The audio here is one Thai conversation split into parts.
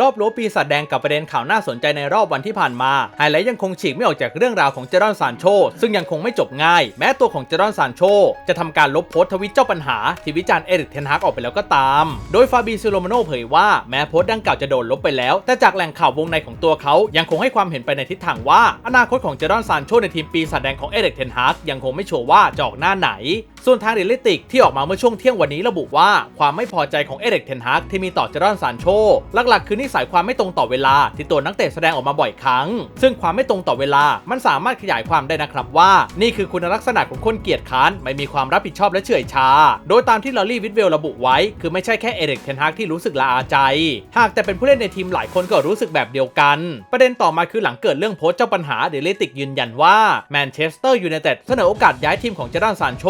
รอบรู้ปีศาจแดงกับประเด็นข่าวน่าสนใจในรอบวันที่ผ่านมาไฮไลท์ยังคงฉีกไม่ออกจากเรื่องราวของเจอรอนซานโช ซึ่งยังคงไม่จบง่าย แม้ตัวของเจอรอนซานโช จะทำการลบโพสต์ทวิตเจ้าปัญหาที่วิจารณ์เอริกเทนฮากออกไปแล้วก็ตาม โดยฟาบีซิโลมาโนเผยว่าแม้โพสต์ดังกล่าวจะโดนลบไปแล้ว แต่จากแหล่งข่าววงในของตัวเขายังคงให้ความเห็นไปในทิศทางว่า อนาคตของเจอรอนซานโชในทีมปีศาจแดงของเอริกเทนฮากยังคงไม่ชัวร์ว่าจะออกหน้าไหน ส่วนทางเดลิติกที่ออกมาเมื่อช่วงเที่ยงวันนี้ระบุว่าความไม่พอใจของเอริกเทนฮากที่มีต่อเจอรอนซานโชหลักๆ คือนิสัยความไม่ตรงต่อเวลาที่ตัวนักเตะแสดงออกมาบ่อยครั้ง ซึ่งความไม่ตรงต่อเวลามันสามารถขยายความได้นะครับว่า นี่คือคุณลักษณะของคนเกียจค้านไม่มีความรับผิดชอบและเฉื่อยชา โดยตามที่ลอรี่วิทเวลระบุไว้ คือไม่ใช่แค่เอริกเทนฮากที่รู้สึกละอาใจ หากแต่เป็นผู้เล่นในทีมหลายคนก็รู้สึกแบบเดียวกัน ประเด็นต่อมาคือหลังเกิดเรื่องโพสต์เจ้าปัญหาเดลิติกยืนยันว่าแมนเชสเตอร์ยูไนเต็ดเสนอโอกาสย้ายทีมของเจด้านซานโช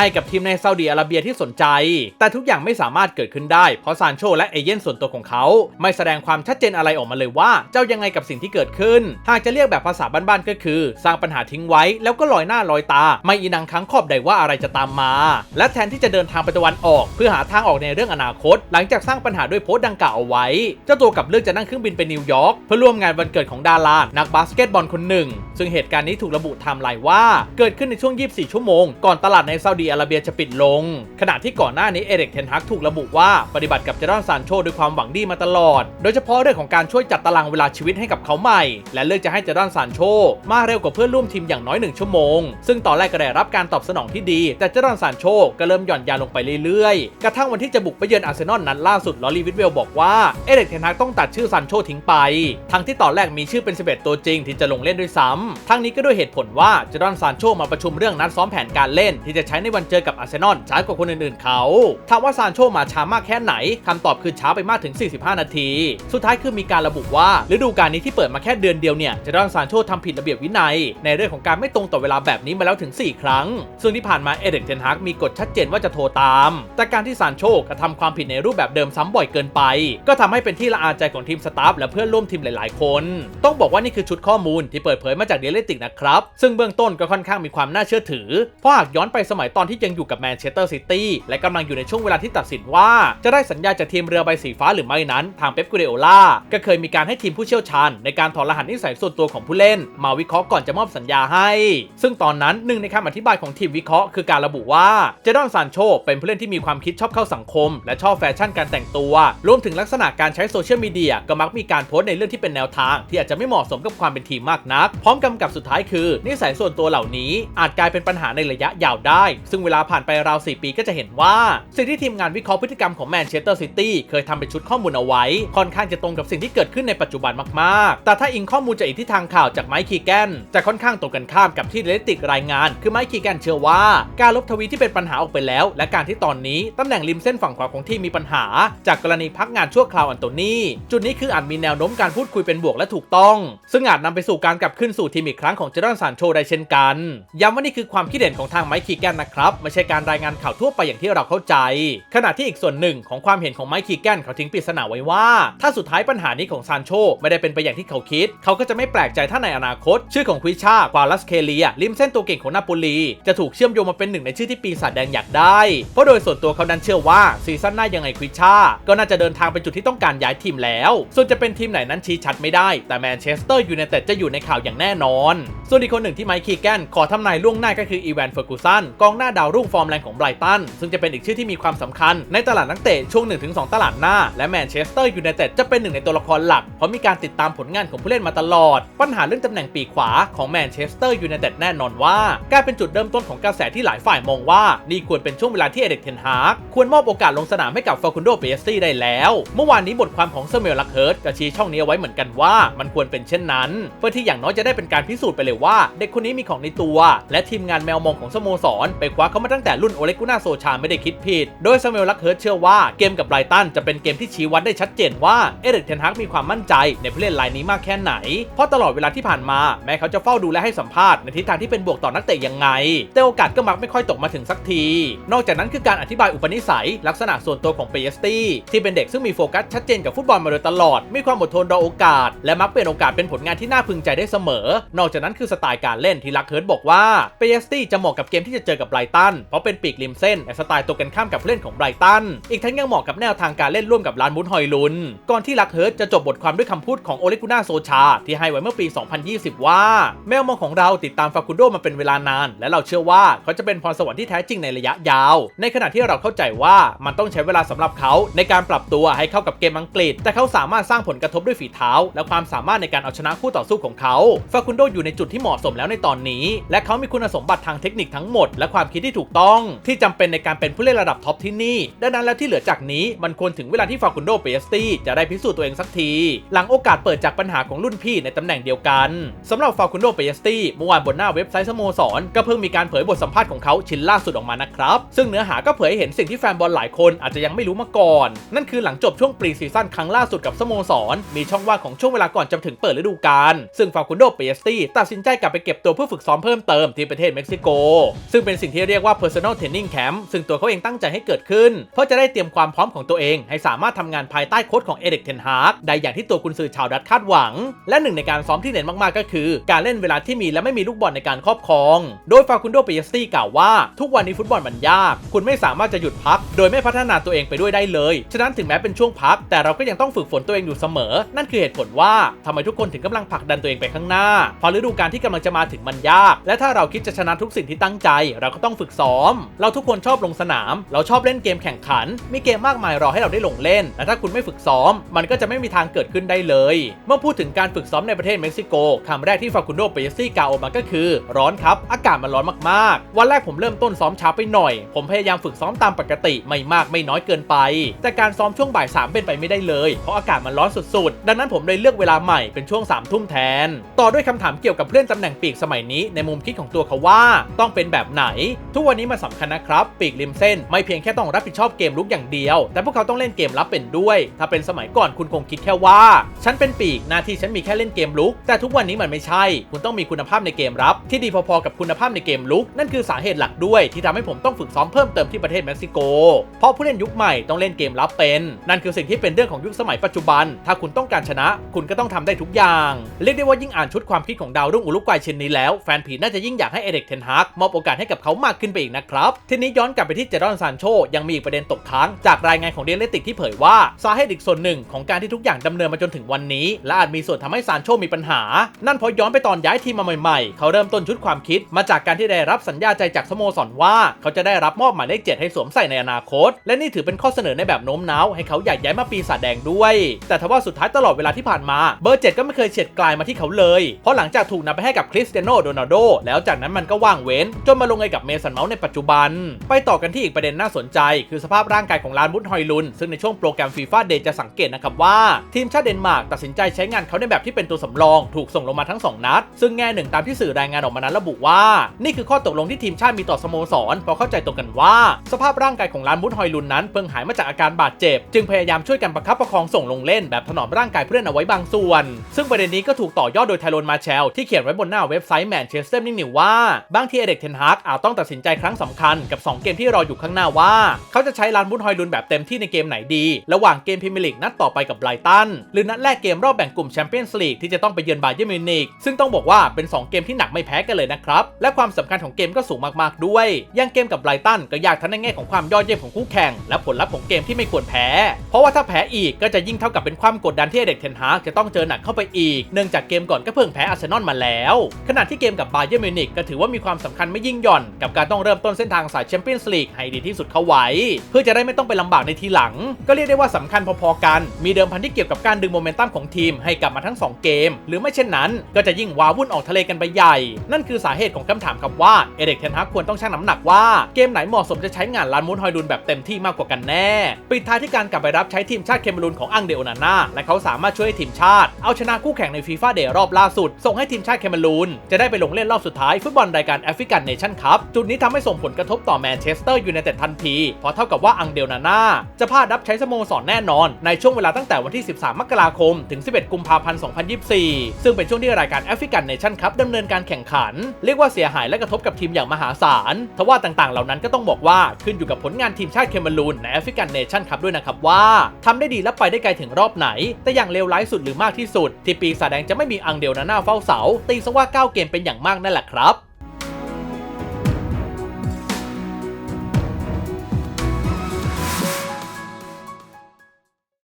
ให้กับทีมในซาอุดีอาระเบียที่สนใจ แต่ทุกอย่างไม่สามารถเกิดขึ้นได้เพราะซานโชและเอเย่นส่วนตัวของเขา ไม่แสดงความชัดเจนอะไรออกมาเลยว่าเจ้ายังไงกับสิ่งที่เกิดขึ้น หากจะเรียกแบบภาษาบ้านๆก็คือ สร้างปัญหาทิ้งไว้ แล้วก็ลอยหน้าลอยตา ไม่อีนังค้างขอบใดว่าอะไรจะตามมา และแทนที่จะเดินทางไปตะวันออก เพื่อหาทางออกในเรื่องอนาคต หลังจากสร้างปัญหาด้วยโพสต์ดังกล่าวเอาไว้ เจ้าตัวกับเลือกจะนั่งเครื่องบินไปนิวยอร์กเพื่อร่วมงานวันเกิดของดารานักบาสเกตบอลคนหนึ่ง ซึ่งเหตุการณ์นี้ถูกระบุไทม์ไลน์ว่าเกิดขึ้นในช่วง 24 ชั่วโมงก่อนตลาดในซาอุดีอาระเบียจะปิดลง ขณะที่ก่อนหน้านี้เอริกเทนฮักถูกระบุว่าปฏิบัติกับเจดอนซานโชด้วยความหวังดีมาตลอด โดยเฉพาะเรื่องของการช่วยจัดตารางเวลาชีวิตให้กับเขาใหม่ และเลือกจะให้เจดอนซานโชมาเร็วกว่าเพื่อนร่วมทีมอย่างน้อย 1 ชั่วโมง ซึ่งตอนแรกก็ได้รับการตอบสนองที่ดี แต่เจดอนซานโชก็เริ่มหย่อนยานลงไปเรื่อยๆ กระทั่งวันที่จะบุกไปเยือนอาร์เซนอลนัดล่าสุดลอรีวิทเวลบอกว่าเอริกเทนฮักต้องตัดชื่อซานโชทิ้งไป ทั้งที่ตอนแรกมีชื่อเป็น 11 ตัวจริงที่จะลงเล่นด้วยซ้ำทั้งนี้ก็ด้วยเหตุผลว่าเจดอนซานโชมาประชุมเรื่องนัดซ้อมแผนการเล่นที่จะใช้ในวันเจอกับอาร์เซนอลช้ากว่าคนอื่นๆเขาถามว่าซานโชมาช้ามากแค่ไหนคำตอบคือช้าไปมากถึง 45 นาที สุดท้ายคือมีการระบุว่าฤดูกาลนี้ที่เปิดมาแค่เดือนเดียวเนี่ยเจดอนซานโชทำผิดระเบียบวินัย ในเรื่องของการไม่ตรงต่อเวลาแบบนี้มาแล้วถึง 4 ครั้ง ซึ่งที่ผ่านมาเอเริกเทนฮากมีกฎชัดเจนว่าจะโทรตาม แต่การที่ซานโชกระทำความผิดในรูปแบบเดิมซ้ำบ่อยเกินไป ก็ทำให้เป็นที่ละอาใจของทีมสตาฟและเพื่อนร่วมทีมหลาย ๆ คน ต้องบอกว่านี่คือชุดข้อมูลที่เปิดเผยมาจากเดลิติกนะครับซึ่งเบื้องต้นก็ค่อนข้างมีความน่าเชื่อถือเพราะหากย้อนไปสมัยตอนที่ยังอยู่กับแมนเชสเตอร์ซิตี้และกำลังอยู่ในช่วงเวลาที่ตัดสินว่า จะได้สัญญาจากทีมเรือใบสีฟ้าหรือไม่นั้น ทางเป๊ปกูเรโอล่าก็เคยมีการให้ทีมผู้เชี่ยวชาญ ในการถอดรหัสนิสัยส่วนตัวของผู้เล่น มาวิเคราะห์ก่อนจะมอบสัญญาให้ ซึ่งตอนนั้นหนึ่งในคำอธิบายของทีมวิเคราะห์คือการระบุว่าเจดอนซานโชเป็นผู้เล่นที่มีความคิดชอบเข้าสังคม และชอบแฟชั่นการแต่งตัว รวมถึงลักษณะการใช้โซเชียลมีเดียก็มักมีการโพสต์ในเรื่องที่เป็นแนวทาง ที่อาจจะไม่เหมาะสมกับความเป็นทีมมากนัก พร้อมกำกับสุดท้ายคือ นิสัยส่วนตัวเหล่านี้อาจกลายเป็นปัญหาในระยะยาวได้ซึ่งเวลาผ่านไปราว 4 ปีก็จะเห็นว่า สิ่งที่ทีมงานวิเคราะห์พฤติกรรมของแมนเชสเตอร์ซิตี้เคยทำเป็นชุดข้อมูลเอาไว้ ค่อนข้างจะตรงกับสิ่งที่เกิดขึ้นในปัจจุบันมากๆ แต่ถ้าอิงข้อมูลจากอีกที่ทางข่าวจากไมค์คีแกนจะค่อนข้างตรงกันข้ามกับที่เรติกรายงาน คือไมค์คีแกนเชื่อว่า การลบทวีที่เป็นปัญหาออกไปแล้ว และการที่ตอนนี้ตำแหน่งริมเส้นฝั่งขวาของทีมมีปัญหา จากกรณีพักงานชั่วคราวอันโตนี่จุดนี้คืออาจมีแนวโน้มการพูดคุยเป็นบวกและถูกต้อง ซึ่งอาจนำไปสู่การกลับขึ้นสู่ทีมอีกครั้งของเจดอนซานโชได้เช่นกันย้ำว่านี่คือความคิดเห็นของทางไมค์คีแกนนะครับไม่ใช่การรายงานข่าวทั่วไปอย่างที่เราเข้าใจ ขณะที่อีกส่วนหนึ่งของความเห็นของไมค์คีแกนเขาทิ้งปริศนาไว้ว่า ถ้าสุดท้ายปัญหานี้ของซานโชไม่ได้เป็นไปอย่างที่เขาคิด เขาก็จะไม่แปลกใจถ้าในอนาคต ชื่อของควิชากวาลัสเคเลียริมเส้นตัวเก่งของนาโปลีจะถูกเชื่อมโยงมาเป็นหนึ่งในชื่อที่ปีศาจแดงอยากได้ เพราะโดยส่วนตัวเขาดันเชื่อว่าซีซั่นหน้ายังไงควิชาก็น่าจะเดินทางไปจุดที่ต้องการย้ายทีมแล้ว ส่วนจะเป็นทีมไหนนั้นชี้ชัดไม่ได้ แต่แมนเชสเตอร์ยูไนเต็ดจะอยู่ในข่าวอย่างแน่นอน ส่วนอีกคนหนึ่งที่ไมค์คีแกนขอทำนายล่วงหน้าก็คืออีแวนเฟอร์กูสันกองหน้าดาวรุ่งฟอร์มแรงของไบรตันซึ่งจะเป็นอีกชื่อที่มีความสำคัญในตลาดนักเตะช่วง 1-2 ตลาดหน้า และแมนเชสเตอร์ยูไนเต็ดจะเป็นหนึ่งในตัวละครหลัก เพราะมีการติดตามผลงานของผู้เล่นมาตลอด ปัญหาเรื่องตำแหน่งปีกขวาของแมนเชสเตอร์ยูไนเต็ดแน่นอนว่ากลายเป็นจุดเริ่มต้นของกระแสที่หลายฝ่ายมองว่า นี่ควรเป็นช่วงเวลาที่เอเด็กเทนฮากควรมอบโอกาสลงสนามให้กับฟาคุนโดเปเอสตี้ได้แล้ว เมื่อวานนี้บทความของเซมิลลักเฮิร์ตก็ชี้ช่องนี้ไว้เหมือนกันว่า มันควรเป็นเช่นนั้น เพื่อที่อย่างน้อยจะได้เป็นการพิสูจน์ไปเลยว่า เด็กคนนี้มีของในตัว และทีมงานแมวมองของสโมสรไปคว้าเขามาตั้งแต่รุ่นโอเลกุน่าโซชาไม่ได้คิดผิด โดยซามูเอลลักเฮิร์ตเชื่อว่าเกมกับไบรตันจะเป็นเกมที่ชี้วัดได้ชัดเจนว่าเอริกเทนฮักมีความมั่นใจในผู้เล่นรายนี้มากแค่ไหน เพราะตลอดเวลาที่ผ่านมาแม้เขาจะเฝ้าดูและให้สัมภาษณ์ในทิศทางที่เป็นบวกต่อนักเตะยังไง แต่โอกาสก็มักไม่ค่อยตกมาถึงสักที นอกจากนั้นคือการอธิบายอุปนิสัย ลักษณะส่วนตัวของเปเยสตี้ที่เป็นเด็กซึ่งมีโฟกัสชัดเจนกับฟุตบอลมาโดยตลอด มีความอดทนรอโอกาส และมักเปลี่ยนโอกาสเป็นผลงานที่น่าพึงใจได้เสมอ นอกจากนั้นคือสไตล์การเล่นที่ลักเฮิร์ตบอกว่าเปเยสตี้จะเหมาะกับเกมที่จะเจอกับไบรตัน เพราะเป็นปีกริมเส้นในสไตล์ตัวกันข้ามกับผู้เล่นของไบรตัน อีกทั้งยังเหมาะกับแนวทางการเล่นร่วมกับลานมุนฮอยลุน ก่อนที่ลักเฮิร์ตจะจบบทความด้วยคำพูดของโอเลกุน่าโซชา ที่ให้ไว้เมื่อปี 2020 ว่า แมวมองของเราติดตามฟาคุโดมาเป็นเวลานาน และเราเชื่อว่าเขาจะเป็นพรสวรรค์ที่แท้จริงในระยะยาว ในขณะที่เราเข้าใจว่ามันต้องใช้เวลาสำหรับเขาในการปรับตัวให้เข้ากับเกมอังกฤษ แต่เขาสามารถสร้างผลกระทบด้วยฝีเท้า และความสามารถในการเอาชนะคู่ต่อสู้ของเขาฟาคุโดอยู่ในจุดที่เหมาะสมแล้วในตอนนี้ และเขามีคุณสมบัติทางเทคนิคทั้งหมดและความคิดที่ถูกต้อง ที่จำเป็นในการเป็นผู้เล่นระดับท็อปที่นี่ ดังนั้นแล้วที่เหลือจากนี้มันควรถึงเวลาที่ฟาคุนโดเปสตี้จะได้พิสูจน์ตัวเองสักที หลังโอกาสเปิดจากปัญหาของรุ่นพี่ในตำแหน่งเดียวกันสำหรับฟาคุนโดเปสตี้เมื่อวานบนหน้าเว็บไซต์สโมสรก็เพิ่งมีการเผยบทสัมภาษณ์ของเขาชิ้นล่าสุดออกมานะครับซึ่งเนื้อหาก็เผยให้เห็นสิ่งที่แฟนบอลหลายคนอาจจะยังไม่รู้มาก่อน นั่นคือหลังจบช่วงปรีซีซั่นครั้งล่าสุดกับสโมสร มีช่องว่างของช่วงเวลาก่อนจะถึงเปิดฤดูกาลซึ่งฟาคุโดเปสตี้ตัดสินใจกลับไปเก็บตัวเพื่อฝึกซ้อมเพิ่มเติมที่ประเทศเม็กซิโก ซึ่งเป็นสิ่งที่ที่เรียกว่า personal training camp ซึ่งตัวเขาเองตั้งใจให้เกิดขึ้น เพราะจะได้เตรียมความพร้อมของตัวเอง ให้สามารถทำงานภายใต้โค้ชของเอเด็กเทนฮาร์กได้อย่างที่ตัวกุนซือชาวดัตคาดหวัง และหนึ่งในการซ้อมที่เน้นมากๆก็คือ การเล่นเวลาที่มีและไม่มีลูกบอลในการครอบครอง โดยฟาคุนโดเปยสตี้กล่าวว่าทุกวันนี้ฟุตบอลมันยาก คุณไม่สามารถจะหยุดพัก โดยไม่พัฒนาตัวเองไปด้วยได้เลย ฉะนั้นถึงแม้เป็นช่วงพัก แต่เราก็ยังต้องฝึกฝนตัวเองอยู่เสมอ นั่นคือเหตุผลว่าทำไมทุกคนถึงกำลังผลักดันตัวเองไปข้างหน้าพราะฤดูกาลที่กำลังจะมาถึงมันยาก และถ้าเราคิดจะชนะทุกสิ่งที่ตั้งใจ เราก็ต้องฝึกซ้อม เราทุกคนชอบลงสนาม เราชอบเล่นเกมแข่งขัน มีเกมมากมายรอให้เราได้ลงเล่น และถ้าคุณไม่ฝึกซ้อม มันก็จะไม่มีทางเกิดขึ้นได้เลย เมื่อพูดถึงการฝึกซ้อมในประเทศเม็กซิโกคำแรกที่ฟาคุนโดเปเยซี่กล่าวออกมาก็คือ ร้อนครับ อากาศมันร้อนมากๆ วันแรกผมเริ่มต้นซ้อมช้าไปหน่อย ผมพยายามฝึกซ้อมตามปกติไม่มากไม่น้อยเกินไป แต่การซ้อมช่วงบ่ายสามเป็นไปไม่ได้เลย เพราะอากาศมันร้อนสุดๆ ดังนั้นผมเลยเลือกเวลาใหม่เป็นช่วง3ามทุ่มแทน ต่อด้วยคำถามเกี่ยวกับเพื่อนตำแหน่งปีกสมัยนี้ในมุมคิดของตัวเขาว่า ต้องเป็นแบบไหนทุกวันนี้มันสำคัญนะครับ ปีกริมเส้น ไม่เพียงแค่ต้องรับผิดชอบเกมลุกอย่างเดียว แต่พวกเขาต้องเล่นเกมรับเป็นด้วย ถ้าเป็นสมัยก่อนคุณคงคิดแค่ว่า ฉันเป็นปีกหน้าที่ฉันมีแค่เล่นเกมลุก แต่ทุกวันนี้มันไม่ใช่ คุณต้องมีคุณภาพในเกมรับ ที่ดีพอๆกับคุณภาพในเกมลุก นั่นคือสาเหตุหลักด้วย ที่ทำให้ผมต้องฝึกซ้อมเพิ่มเติมที่ประเทศเม็กซิโก เพราะผู้เล่นยุคใหม่ต้องเล่นเกมรับเป็น นั่นคือสิ่งที่เป็นเรื่องของยุคสมัยปัจจุบัน ถ้าคุณต้องการชนะ คุณก็ต้องทำได้ทุกอย่างเรียกได้ว่ายิ่งอ่านชุดความคิดของดาวรุ่งอุลุกวัยเช่นนี้แล้วแฟนผีน่าจะยิ่งอยากให้เอเด็กเทนฮากมอบโอกาสให้กับเขามากขึ้นไปอีกนะครับ ทีนี้ย้อนกลับไปที่เจดอนซานโชยังมีอีกประเด็นตกค้างจากรายงานของเดลเลติกที่เผยว่าสาเหตุอีกส่วนหนึ่งของการที่ทุกอย่างดำเนินมาจนถึงวันนี้ และอาจมีส่วนทำให้ซานโชมีปัญหา นั่นเพราะย้อนไปตอนย้ายทีมมาใหม่ๆ เขาเริ่มต้นชุดความคิด มาจากการที่ได้รับสัญญาใจจากสโมสรว่า เขาจะได้รับมอบหมายเลขเจ็ดให้สวมใส่ในอนาคต และนี่ถือเป็นข้อเสนอในแบบโน้มน้าวให้เขาอยากย้ายมาปีศาจแดงด้วย แต่ทว่าสุดท้ายตลอดเวลาที่ผ่านมาเบอร์เจ็ดก็ไม่เคยเฉียดกลายมาที่เขาเลย เพราะหลังจากถูกนำไปให้กับคริสเตียโนโรนัลโดแล้วจากนั้นมันก็ว่างเว้นจนมาลงเอยกับเมสันเมาส์ในปัจจุบัน ไปต่อกันที่อีกประเด็นน่าสนใจ คือสภาพร่างกายของลานบุตฮอยลุน ซึ่งในช่วงโปรแกรมฟีฟ่าเดย์จะสังเกตนะครับว่า ทีมชาติเดนมาร์กตัดสินใจใช้งานเขาในแบบที่เป็นตัวสำรอง ถูกส่งลงมาทั้ง 2 นัด ซึ่งแง่หนึ่งตามที่สื่อรายงานออกมานั้นระบุว่า นี่คือข้อตกลงที่ทีมชาติมีต่อสโมสรเพราะเข้าใจตรงกันว่า สภาพร่างกายของลานบุตฮอยลุนนั้นเพิ่งหายมาจากอาการบาดเจ็บ จึงพยายามช่วยกันประคับประคองส่งลงเล่นแบบถนอมร่างกายเพื่อนเอาไว้บางส่วน ซึ่งประเด็นนี้ก็ถูกต่อยอดโดยไทโรนมาเชลที่เขียนไว้บนหน้าเว็บไซต์แมนเชสเตอร์นิวว่าบางทีเอเด็กเทนฮากอาจต้องตัดสินใจครั้งสำคัญกับ 2 เกมที่รออยู่ข้างหน้าว่า เขาจะใช้ลานบุญฮอยลุนแบบเต็มที่ในเกมไหนดี ระหว่างเกมพรีเมียร์ลีกนัดต่อไปกับไบรตันหรือนัดแรกเกมรอบแบ่งกลุ่มแชมเปี้ยนส์ลีกที่จะต้องไปเยือนบาเยอร์มิวนิกซึ่งต้องบอกว่าเป็น 2 เกมที่หนักไม่แพ้กันเลยนะครับและความสำคัญของเกมก็สูงมากๆด้วยอยังเกมกับไบรตันก็ยากทั้งในแง่ของความยอดเยี่ยมของคู่แข่งและผลลัพธ์ของเกมที่ไม่ควรแพ้ เพราะว่าถ้าแพ้อีกก็จะยิ่งเท่ากับเป็นความกดดันที่เด็กเทนฮากจะต้องเจอหนักเข้าไปอีก เนื่องจากเกมก่อนก็เพิ่งแพ้อาร์เซนอลมาแล้ว ขณะที่เกมกับบาเยอร์มิวนิกก็ถือว่ามีความสำคัญไม่ยิ่งหย่อนกับการต้องเริ่มต้นเส้นทางสายแชมเปี้ยนส์ลีกให้ดีที่สุดเข้าไว้ เพื่อจะได้ไม่ต้องไปลำบากในทีหลัง ก็เรียกได้ว่าสำคัญพอๆกัน มีเดิมพันที่เกี่ยวกับการดึงโมเมนตัมของทีมให้กลับมาทั้ง 2 เกม หรือไม่เช่นนั้น ก็จะยิ่งว้าวุ่นออกทะเลกันไปใหญ่ นั่นคือสาเหตุของคำถามครับว่าเอเด็กเทนฮากควรต้องชั่งน้ำหนักว่าเกมไหนเหมาะสมจะใช้งานลานมูนฮอยลุนแบบเต็มที่มากกว่ากันแน่ปิดท้ายที่การกลับไปรับใช้ทีมชาติเคมรูนของอังเดโอนาน่าและเขาสามารถช่วยให้ทีมชาติ เอาชนะคู่แข่งในฟีฟ่าเดย์รอบล่าสุด ส่งให้ทีมชาติเคมรูนจะได้ไปลงเล่นรอบสุดท้ายฟุตบอลรายการแอฟริกันเนชั่นคัพจุดนี้ทำให้ส่งผลกระทบต่อแมนเชสเตอร์ยูไนเต็ดทันที เพราะเท่ากับว่าอังเดลนาน่าจะพลาดรับใช้สโมสรแน่นอน ในช่วงเวลาตั้งแต่วันที่ 13 มกราคม ถึง 11 กุมภาพันธ์ 2024 ซึ่งเป็นช่วงที่รายการแอฟริกันเนชั่นคัพดำเนินการแข่งขัน เรียกว่าเสียหายและกระทบกับทีมอย่างมหาศาล ทว่าต่างๆ เหล่านั้นก็ต้องบอกว่าขึ้นอยู่กับผลงานทีมชาติเคมรูนในแอฟริกันเนชั่นคัพด้วยนะครับว่าทำได้ดีและไปได้ไกลถึงรอบไหน แต่อย่างเลวร้ายสุดหรือมากที่สุด ที่ปีศาจแดงจะไม่มีอังเดลนาน่าเฝ้าเสาตีซะว่า 9 เกมเป็นอย่างมากนั่นแหละครับ